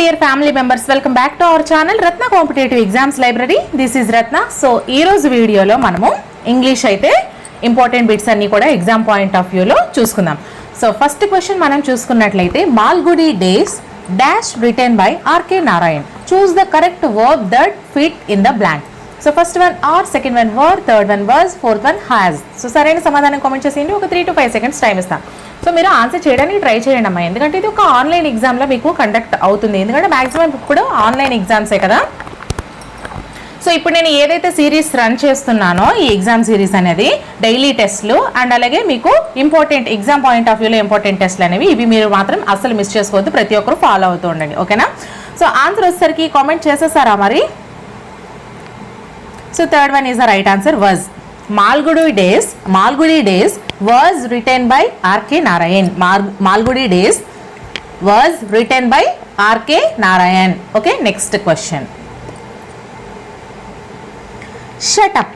Dear family members welcome back to our channel Ratna competitive exams library this is Ratna so ఈ రోజు వీడియోలో మనము English అయితే important bits అన్ని కూడా ఎగ్జామ్ పాయింట్ ఆఫ్ వ్యూలో చూసుకుందాం. సో ఫస్ట్ క్వశ్చన్ మనం చూసుకున్నట్లయితే Malgudi days dash written by R K Narayan choose the correct verb that fit in the blank so first one are second one were third one was fourth one has so సరైన సమాధానం comment చేసేయండి. ఒక three to five seconds time ఇస్తాం. So మీరు answer చేయడానికి try చేయండి అమ్మా ఎందుకంటే ఇది ఒక ఆన్లైన్ ఎగ్జామ్లో మీకు కండక్ట్ అవుతుంది. ఎందుకంటే మ్యాక్సిమం ఇప్పుడు ఆన్లైన్ ఎగ్జామ్సే కదా. సో ఇప్పుడు నేను ఏదైతే సిరీస్ రన్ చేస్తున్నానో ఈ ఎగ్జామ్ సిరీస్ అనేది డైలీ టెస్ట్లు అండ్ అలాగే మీకు ఇంపార్టెంట్ ఎగ్జామ్ పాయింట్ ఆఫ్ వ్యూలో ఇంపార్టెంట్ టెస్ట్లు అనేవి ఇవి మీరు మాత్రం అస్సలు మిస్ చేసుకోవద్దు. ప్రతి ఒక్కరు ఫాలో అవుతూ ఉండండి. ఓకేనా సో ఆన్సర్ వచ్చేసరికి కామెంట్ చేసేసారా మరి? So third one is the right answer was Malgudi days Malgudi days was written by R K Narayan మార్ Malgudi days was written by R K Narayan okay next question shut up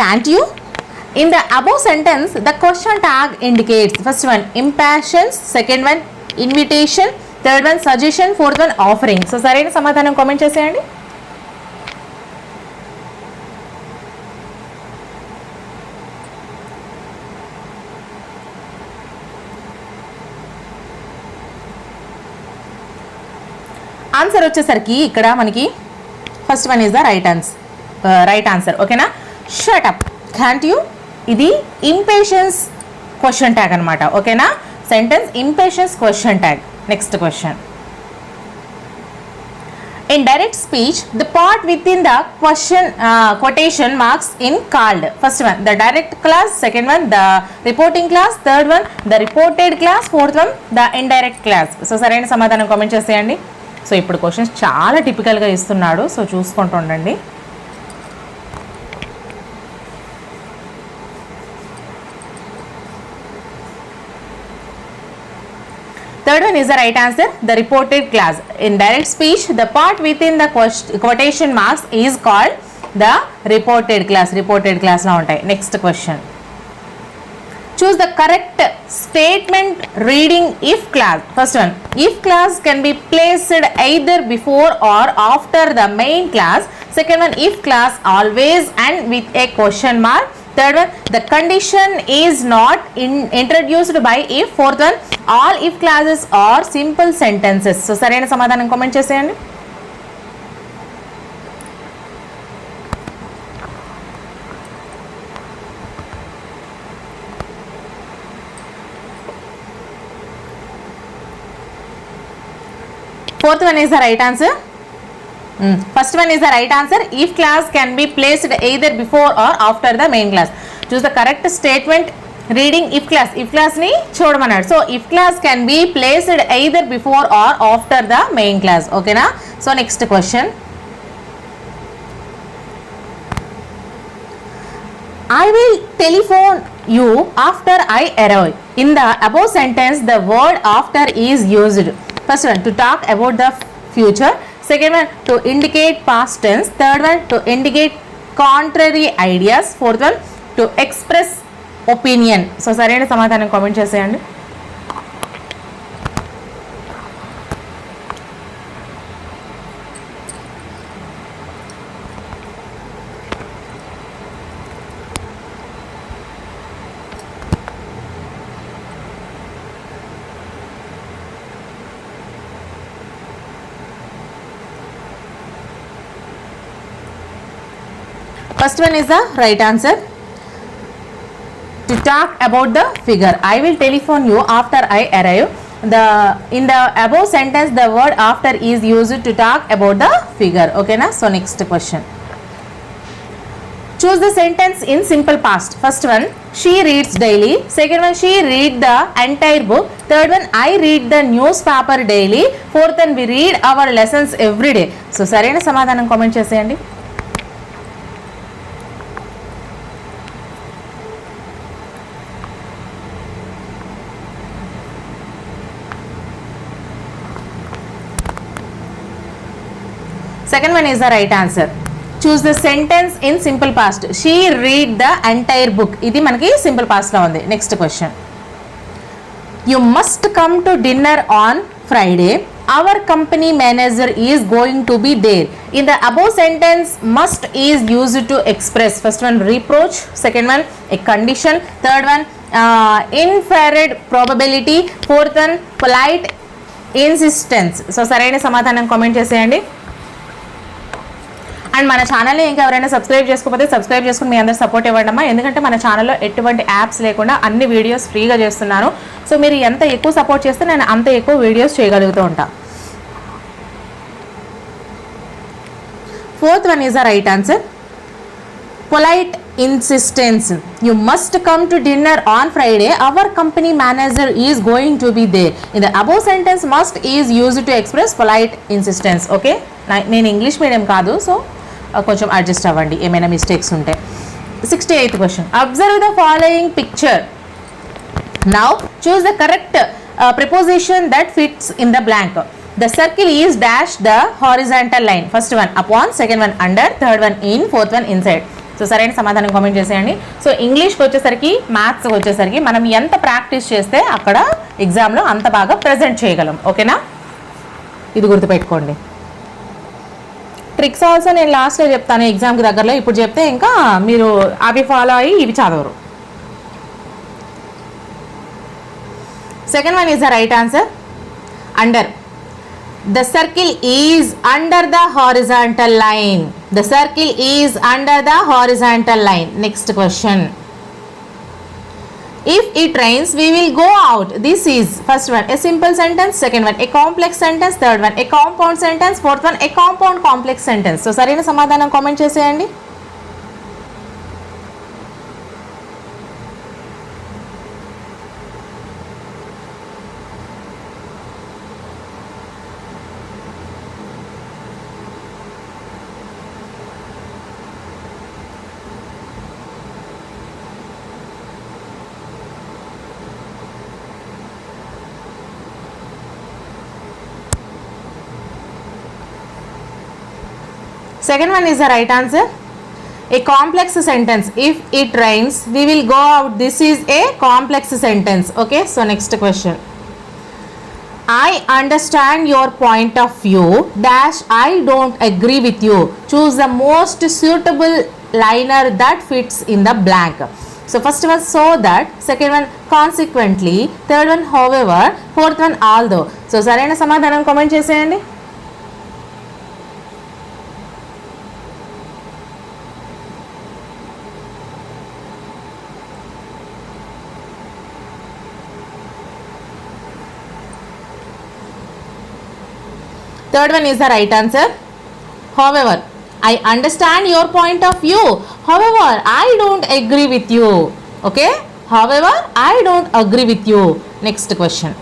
can't you in the above sentence the question tag indicates first one impatience second one invitation third one suggestion fourth one offering so సరైన సమాధానం comment చేసేయండి. Answer వచ్చేసరికి ఇక్కడ మనకి first one is the right answer right answer ఓకేనా shut up can't you ఇది impatience question tag అనమాట ఓకేనా sentence impatience question tag next question in direct speech the part within the question quotation marks is called first one the direct clause second one the reporting clause third one the reported clause fourth one the indirect clause so సరైన సమాధానం comment చేసేయండి. So ఇప్పుడు questions చాలా టిపికల్గా ఇస్తున్నాడు. So చూసుకుంటూ ఉండండి. Third one is the right answer the reported clause in direct speech the part within the question quotation marks is called the reported clause reported క్లాస్లో ఉంటాయి. Next question choose the correct statement reading if class first one if class can be placed either before or after the main class second one if class always and with a question mark third one the condition is not in, introduced by if fourth one all if clauses are simple sentences so సరైన సమాధానం comment చేసేయండి fourth one is the right answer Mm. first one is the right answer if class can be placed either before or after the main class choose the correct statement reading if class if class ni చూడమన్నాడు so if class can be placed either before or after the main class okay na so next question I will telephone you after I arrive. In the above sentence, the word after is used. First one to talk about the future second one to indicate past tense third one to indicate contrary ideas fourth one to express opinion so సరైన సమాధానం comment చేసేయండి. First one is the right answer. To talk about the figure, I will telephone you after I arrive. The in the above sentence, the word after is used to talk about the figure. Okay, na? So next question. Choose the sentence in simple past. First one, she reads daily. Second one, she read the entire book. Third one, I read the newspaper daily. Fourth one, we read our lessons every day. So సరైన సమాధానం comment చేసేయండి second one is the right answer choose the sentence in simple past she read the entire book ఇది మనకి simple పాస్ట్లో ఉంది. Next question you must come to dinner on Friday our company manager is going to be there in the above sentence must is use to express first one reproach second one a condition third one inferred probability fourth one polite insistence so సరైన సమాధానం comment చేసేయండి. And మన ఛానల్ని ఇంకా ఎవరైనా subscribe చేసుకోకపోతే subscribe చేసుకుని మీ అందరు సపోర్ట్ ఇవ్వండి అమ్మా. ఎందుకంటే మన ఛానల్లో ఎటువంటి యాప్స్ లేకుండా అన్ని వీడియోస్ ఫ్రీగా చేస్తున్నాను సో మీరు ఎంత ఎక్కువ సపోర్ట్ చేస్తే నేను అంత ఎక్కువ వీడియోస్ చేయగలుగుతూ ఉంటా. Fourth one is the right answer polite insistence you must come to dinner on Friday our company manager is going to be there in the above sentence must is use to express polite insistence okay నేను English medium కాదు so కొంచెం adjust అవ్వండి. ఏమైనా mistakes ఉంటే. Sixty eighth question observe the following picture now choose the correct preposition that fits in the blank the circle is dash the horizontal line first one up upon second one under third one in fourth one inside so సరైన సమాధానం comment చేసేయండి. So ఇంగ్లీష్కి వచ్చేసరికి maths వచ్చేసరికి మనం ఎంత practice చేస్తే అక్కడ ఎగ్జామ్లో అంత బాగా ప్రజెంట్ చేయగలం. ఓకేనా ఇది గుర్తుపెట్టుకోండి. ట్రిక్స్ ఆల్సో నేను లాస్ట్లో చెప్తాను ఎగ్జామ్కి దగ్గరలో. ఇప్పుడు చెప్తే ఇంకా మీరు అవి ఫాలో అయ్యి ఇవి చదవరు. Second one is the right answer under the circle is under the horizontal line the circle is under the horizontal line next question If it rains, we will go out. This is first one a simple sentence, second one a complex sentence, third one a compound sentence, fourth one a compound complex sentence. So సరైన సమాధానం comment చేసేయండి Second one is the right answer. A complex sentence. If it rains, we will go out. This is a complex sentence. Okay, so next question. I understand your point of view. Dash, I don't agree with you. Choose the most suitable liner that fits in the blank. So first one, so that. Second one, consequently. Third one, however. Fourth one, although. So సరైన సమాధానం comment చేసేయండి Third one is the right answer. However, I understand your point of view. However, I don't agree with you. Okay? However, I don't agree with you. Next question.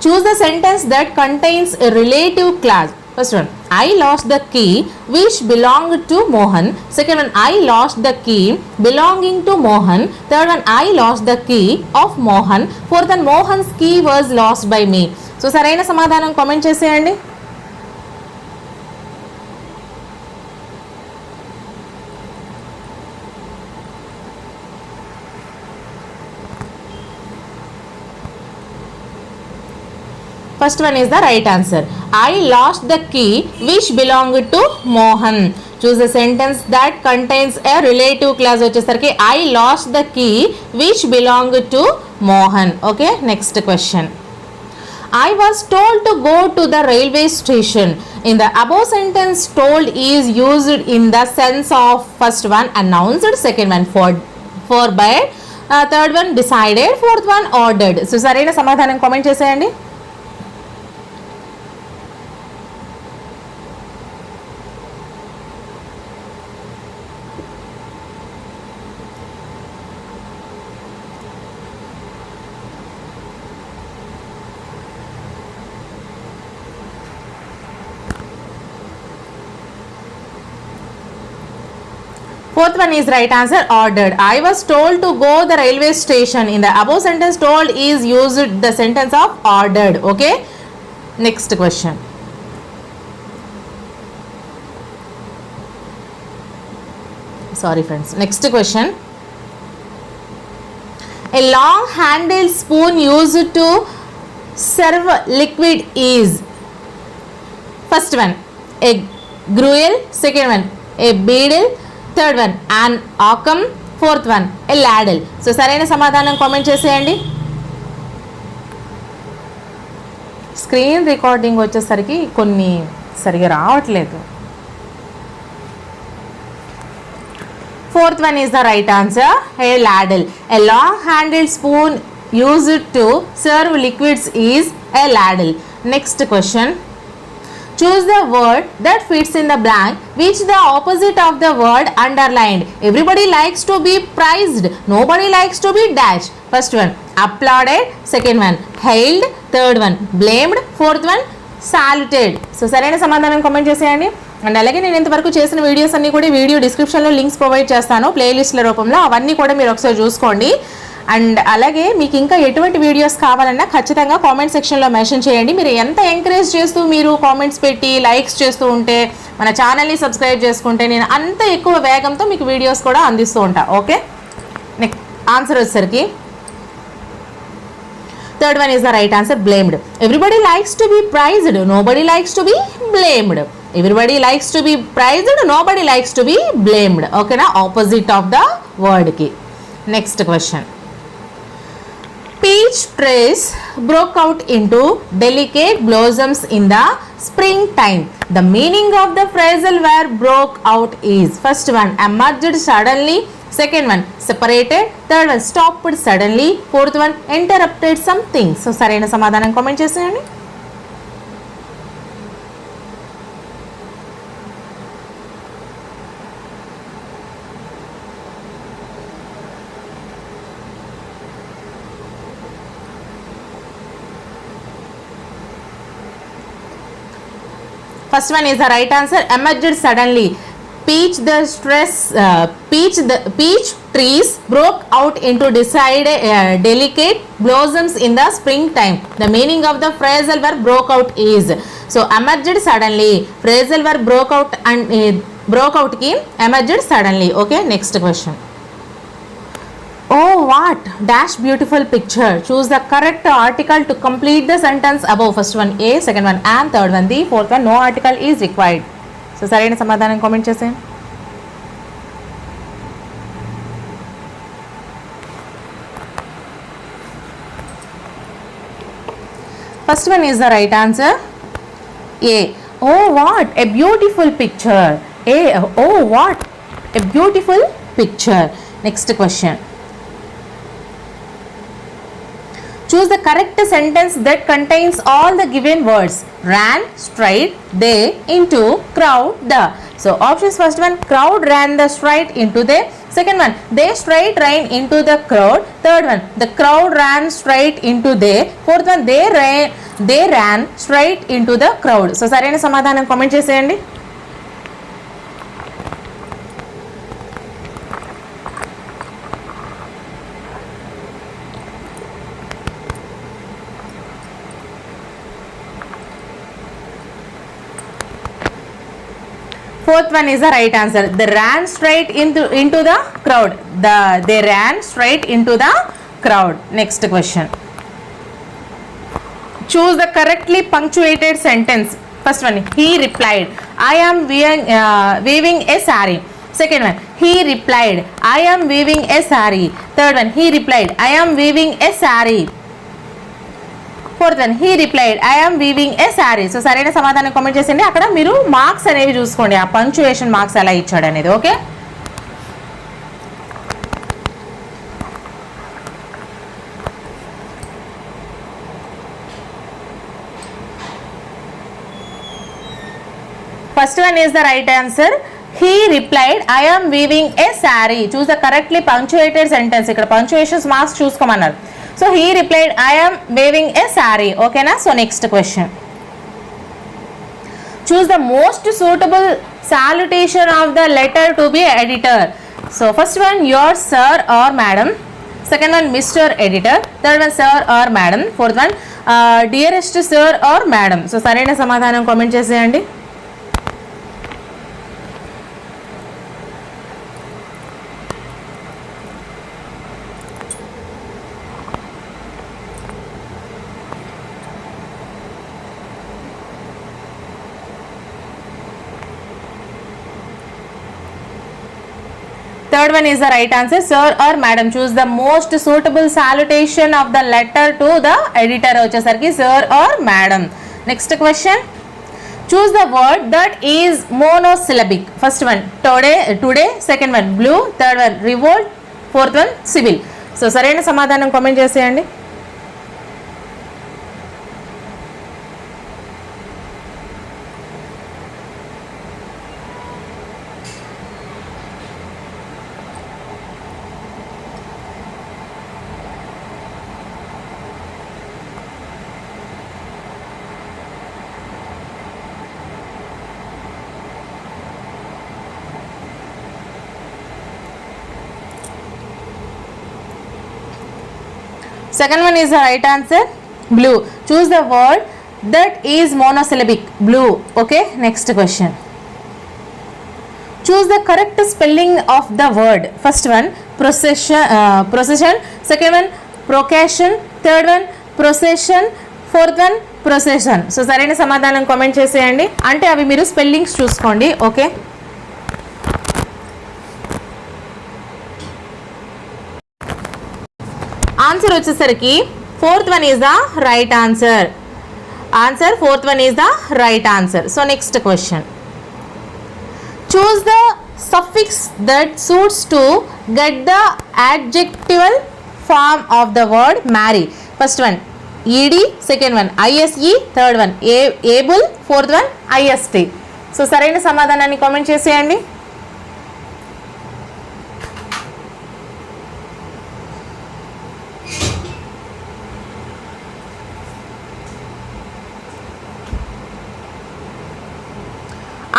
Choose the sentence that contains a relative clause. First one, I lost the key which belong to Mohan second one I lost the key belonging to Mohan third one I lost the key of Mohan fourth one Mohan's key was lost by me so సరైన సమాధానం comment చేసేయండి. First one is the right answer I lost the key which belong to Mohan choose the sentence that contains a relative clause వచ్చేసరికి I lost the key which belong to Mohan okay next question I was told to go to the railway station in the above sentence told is used in the sense of first one announced second one for forbade third one decided fourth one ordered so సరైన సమాధానం comment చేసేయండి. Fourth one is right answer ordered. I was told to go the railway station. In the above sentence, told is used the sentence of ordered. Okay. Next question. Sorry, friends. Next question. A long handled spoon used to serve liquid is first one a gruel second one a beadle third one an oakum fourth one a ladle so సరైన సమాధానం comment చేసేయండి. Screen recording వచ్చేసరికి కొన్ని సరిగా రావట్లేదు. Fourth one is the right answer a ladle a long handle spoon used to serve liquids is a ladle next question question. Choose the word that fits in the blank which the opposite of the word underlined. Everybody likes to be prized. Nobody likes to be dashed. First one applauded. Second one hailed. Third one blamed. Fourth one saluted so సరైన సమాధానం comment చేసేయండి and అలాగే నేను ఇంతవరకు చేసిన videos అన్ని కూడా video డిస్క్రిప్షన్లో లింక్స్ ప్రొవైడ్ చేస్తాను ప్లేలిస్ట్ల రూపంలో అవన్నీ కూడా మీరు ఒకసారి చూసుకోండి అండ్ అలాగే మీకు ఇంకా ఎటువంటి వీడియోస్ కావాలన్నా ఖచ్చితంగా కామెంట్ సెక్షన్లో మెన్షన్ చేయండి. మీరు ఎంత ఎంకరేజ్ చేస్తూ మీరు కామెంట్స్ పెట్టి లైక్స్ చేస్తూ ఉంటే మన ఛానల్ని సబ్స్క్రైబ్ చేసుకుంటే నేను అంత ఎక్కువ వేగంతో మీకు వీడియోస్ కూడా అందిస్తూ ఉంటాను ఓకే? నెక్స్ట్ ఆన్సర్ వచ్చేసరికి third one is the right answer blamed everybody likes to be praised nobody likes to be blamed everybody likes to be praised nobody likes to be blamed ఓకేనా opposite of the వర్డ్కి next question peach trees broke out into delicate blossoms in the spring time the meaning of the phrasal verb broke is first one emerged suddenly second one separated third one stopped suddenly fourth one interrupted something so సరైన సమాధానం comment చేసేయండి First one is the right answer. Emerged suddenly. Peach the stress. Uh, peach the peach trees broke out into decided uh, delicate blossoms in the springtime. The meaning of the phrasal verb broke out is so emerged suddenly. Phrasal verb broke out and uh, broke out ki emerged suddenly. Okay. Next question. Oh, what? Dash beautiful picture. Choose the correct article to complete the sentence above. First one A, second one and third one the, fourth one no article is required. So సరైన సమాధానం comment చేసేయండి first one is the right answer a oh what a beautiful picture a oh what a beautiful picture next question choose the correct sentence that contains all the given words ran straight they into crowd the so options first one crowd ran the straight into they second one they straight ran into the crowd third one the crowd ran straight into they fourth one they ray they ran straight into the crowd so సరైన సమాధానం comment చేసేయండి. Fourth one is the right answer. They ran straight into, into the crowd. The, they ran straight into the crowd. Next question. Choose the correctly punctuated sentence. First one, he replied, I am uh, weaving a sari. Second one, he replied, I am weaving a sari. Third one, he replied, I am weaving a sari. Fourth one he replied I'm weaving a sari so సరైన సమాధానం comment చేసింది. అక్కడ మీరు marks అనేవి చూసుకోండి. ఆ punctuation marks ఎలా ఇచ్చాడు అనేది okay first one is the right answer he replied I'm weaving a sari choose the correctly punctuated sentence ఇక్కడ పంక్చుయేషన్స్ మార్క్స్ చూసుకోమన్నారు. So he replied I'm weaving a sari ఓకేనా so next question choose the most suitable salutation of the letter to the editor so first one your sir or madam second one mister editor third one sir or madam fourth one dearest sir or madam so సరైన సమాధానం comment చేసేయండి. Third one is the right answer sir or madam choose the most suitable salutation of the letter to the editor వచ్చేసరికి sir or madam next question choose the word that is monosyllabic first one today today second one blue third one revolt fourth one civil so సరైన సమాధానం comment చేసేయండి. Second one is right answer blue choose the word that is monosyllabic blue okay next question choose the correct spelling of the word first one procession procession second one procation third one procession fourth one procession so సరైన సమాధానం comment చేసేయండి అంటే అవి మీరు spellings చూసుకోండి okay answer వచ్చేసరికి fourth one is the right answer answer fourth one is the right answer so next question choose the suffix that suits to get the adjectival form of the word marry first one ED second one ISE third one a able fourth one IST so సరైన సమాధానాన్ని comment చేసేయండి.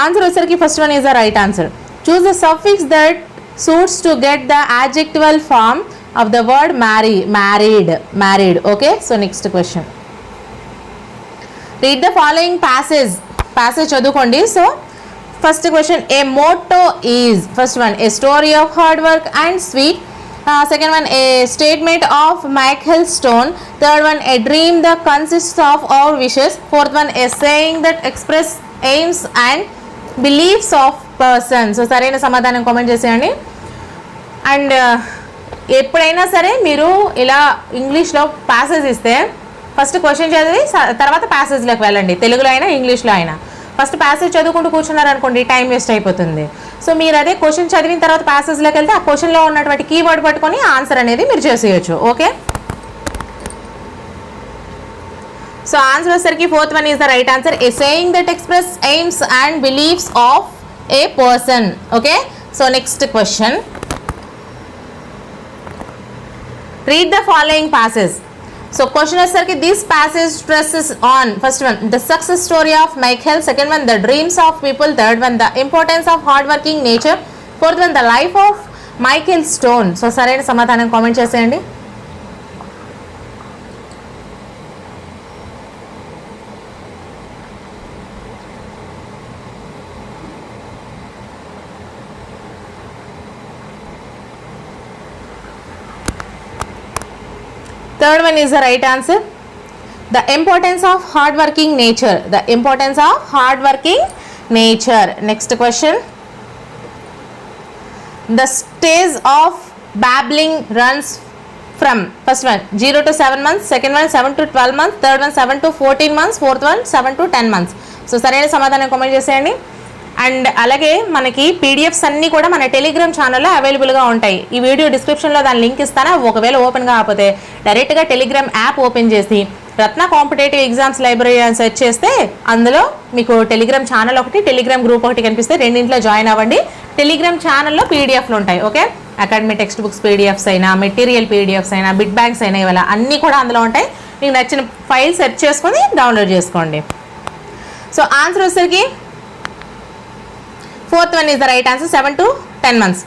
Answer వచ్చేసరికి first one is the right answer choose the suffix that suits to get the adjectival form of the word marry married married okay so next question read the following passage passage చదువుకోండి. So first question a motto is first one a story of hard work and sweet second one a statement of Michael Stone third one a dream the consist of our wishes fourth one a saying that express aims and beliefs of person so సరైన సమాధానం comment చేసేయండి. And uh, ఎప్పుడైనా సరే మీరు ఇలా ఇంగ్లీష్లో passage ఇస్తే first question చదివి తర్వాత ప్యాసేజ్లోకి వెళ్ళండి. తెలుగులో అయినా ఇంగ్లీష్లో అయినా. ఫస్ట్ ప్యాసేజ్ చదువుకుంటూ కూర్చున్నారు అనుకోండి టైం వేస్ట్ అయిపోతుంది. సో మీరు అదే క్వశ్చన్ చదివిన తర్వాత ప్యాసేజ్లోకి వెళ్తే ఆ క్వశ్చన్లో ఉన్నటువంటి కీవర్డ్ పట్టుకొని ఆన్సర్ అనేది మీరు చేసేయచ్చు. ఓకే సో ఆన్సర్ వచ్చేసరికి fourth one is the right answer a saying that express aims and beliefs of a person okay so next question read the following passage so question వచ్చేసరికి this passage stresses on first one the success story of Michael second one the dreams of people third one the importance of hard working nature fourth one the life of Michael Stone so సరైన సమాధానం comment చేసేయండి seven is the right answer the importance of hard working nature the importance of hard working nature next question the stage of babbling runs from first one zero to seven months second one seven to twelve months third one seven to fourteen months fourth one seven to ten months so సరైన సమాధానం comment చేసేయండి. And అలాగే మనకి PDFs అన్నీ కూడా మన Telegram ఛానల్లో అవైలబుల్గా ఉంటాయి. ఈ వీడియో డిస్క్రిప్షన్లో దాని లింక్ ఇస్తాను. ఒకవేళ ఓపెన్ కాకపోతే డైరెక్ట్గా టెలిగ్రామ్ యాప్ ఓపెన్ చేసి రత్న కాంపిటేటివ్ ఎగ్జామ్స్ లైబ్రరీ అని సెర్చ్ చేస్తే అందులో మీకు టెలిగ్రామ్ ఛానల్ ఒకటి టెలిగ్రామ్ గ్రూప్ ఒకటి కనిపిస్తే రెండింటిలో జాయిన్ అవ్వండి. టెలిగ్రామ్ ఛానల్లో పీడిఎఫ్లు ఉంటాయి okay? Academy text books PDFs అయినా మెటీరియల్ పీడిఎఫ్స్ అయినా బిట్ బ్యాంక్స్ అయినా ఇవాళ అన్నీ కూడా అందులో ఉంటాయి. మీకు నచ్చిన ఫైల్ సెర్చ్ చేసుకొని డౌన్లోడ్ చేసుకోండి. సో ఆన్సర్ వచ్చేసరికి fourth one is the right answer seven to ten months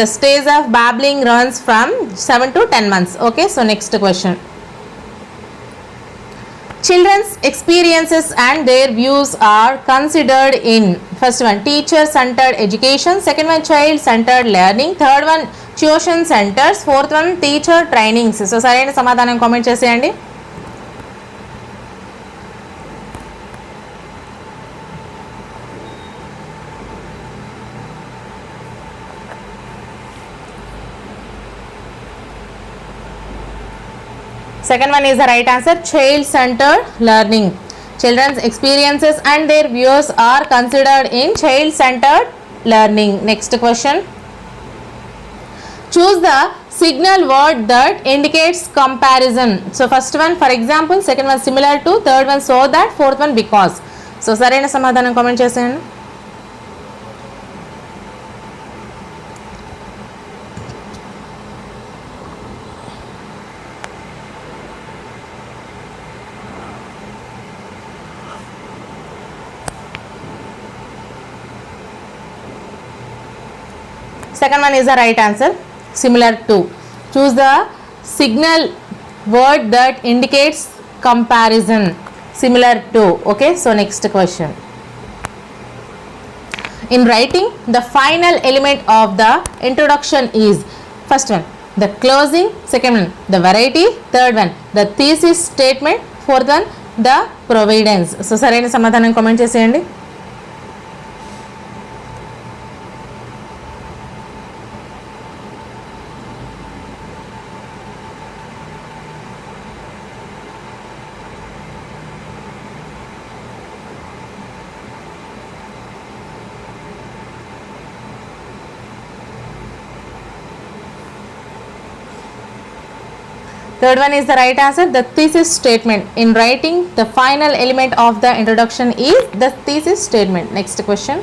the stage of babbling runs from seven to ten months okay so next question children's experiences and their views are considered in first one teacher centred education second one child centred learning third one tuition centres fourth one teacher trainings so సరైన సమాధానం comment చేసేయండి. Second one is the right answer child centred learning children's experiences and their views are considered in child centred learning next question choose the signal word that indicates comparison so first one for example second one similar to third one so that fourth one because so సరైన సమాధానం comment చేసేయండి second one is the right answer similar to choose the signal word that indicates comparison similar to okay so next question in writing the final element of the introduction is first one the closing second one the variety third one the thesis statement fourth one the providence so సరైన సమాధానం comment చేసేయండి third one is the right answer the thesis statement in writing the final element of the introduction is the thesis statement next question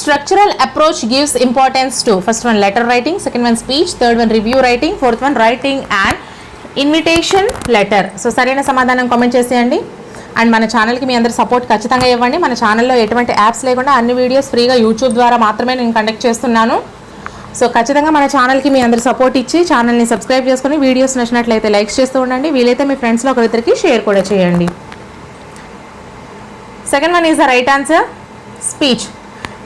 structural approach gives importance to first one letter writing second one speech third one review writing fourth one writing and invitation letter so సరైన సమాధానం comment చేసేయండి. And మన ఛానల్కి మీ అందరు support ఖచ్చితంగా ఇవ్వండి. మన ఛానల్లో ఎటువంటి యాప్స్ లేకుండా అన్ని వీడియోస్ ఫ్రీగా యూట్యూబ్ ద్వారా మాత్రమే నేను కండక్ట్ చేస్తున్నాను. సో ఖచ్చితంగా మన ఛానల్కి మీ అందరు సపోర్ట్ ఇచ్చి ఛానల్ని సబ్స్క్రైబ్ చేసుకొని వీడియోస్ నచ్చినట్లయితే లైక్స్ చేస్తూ ఉండండి. వీలైతే మీ ఫ్రెండ్స్లో ఒకరిద్దరికి షేర్ కూడా చేయండి. Second one is the right answer speech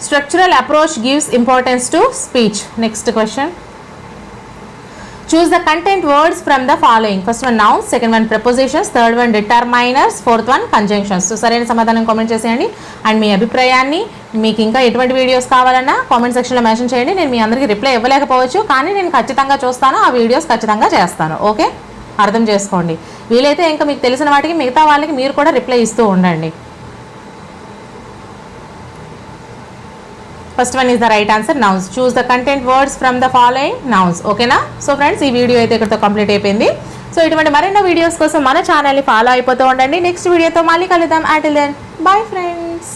structural approach gives importance to speech next question choose the content words from the following first one nouns second one prepositions third one determiners fourth one conjunctions so సరైన సమాధానం comment చేసేయండి. And మీ అభిప్రాయాన్ని మీకు ఇంకా ఎటువంటి videos కావాలన్నా comment సెక్షన్లో mention చేయండి. నేను మీ అందరికీ రిప్లై ఇవ్వలేకపోవచ్చు. కానీ నేను ఖచ్చితంగా చూస్తాను. ఆ వీడియోస్ ఖచ్చితంగా చేస్తాను. ఓకే అర్థం చేసుకోండి. వీలైతే ఇంకా మీకు తెలిసిన వాటికి మిగతా వాళ్ళకి మీరు కూడా రిప్లై ఇస్తూ ఉండండి. First one is the right answer nouns choose the content words from the following nouns ఓకేనా సో ఫ్రెండ్స్ ఈ వీడియో అయితే ఇక్కడతో కంప్లీట్ అయిపోయింది. సో ఇటువంటి మరెన్నో వీడియోస్ కోసం మన ఛానల్ని ఫాలో అయిపోతూ ఉండండి. నెక్స్ట్ వీడియోతో మళ్ళీ కలుద్దాం. Until then bye friends